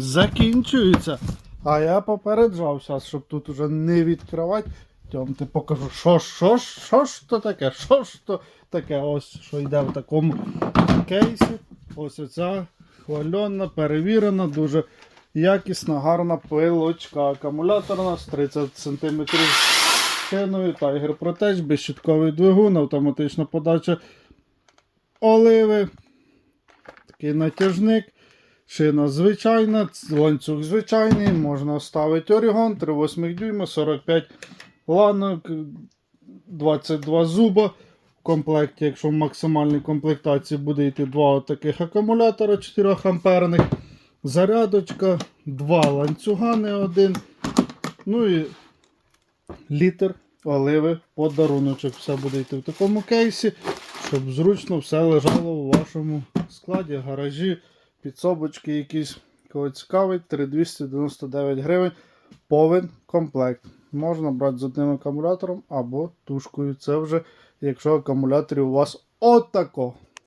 закінчується. А я попереджав зараз, щоб тут уже не відкривати. Тьом, ти покажу, що, що, що ж то таке, що ж то таке, ось що йде в такому кейсі. Ось оця хвальона, перевірена, дуже якісна, гарна пилочка акумуляторна з 30 см шиною, Tiger Protect, безщитковий двигун, автоматична подача оливи, такий натяжник. Шина звичайна, ланцюг звичайний, можна ставити Орігон 3,8 дюйма, 45 ланок, 22 зуба. В комплекті, якщо в максимальній комплектації буде йти два таких акумулятора 4 амперних, зарядочка, два ланцюга, не один. Ну і літр оливи, подаруночок. Все буде йти в такому кейсі, щоб зручно все лежало у вашому складі, гаражі, підсобочки якісь. Кого цікавить, 3299 гривень. Повен комплект. Можна брати з одним акумулятором або тушкою. Це вже якщо акумуляторів у вас отако.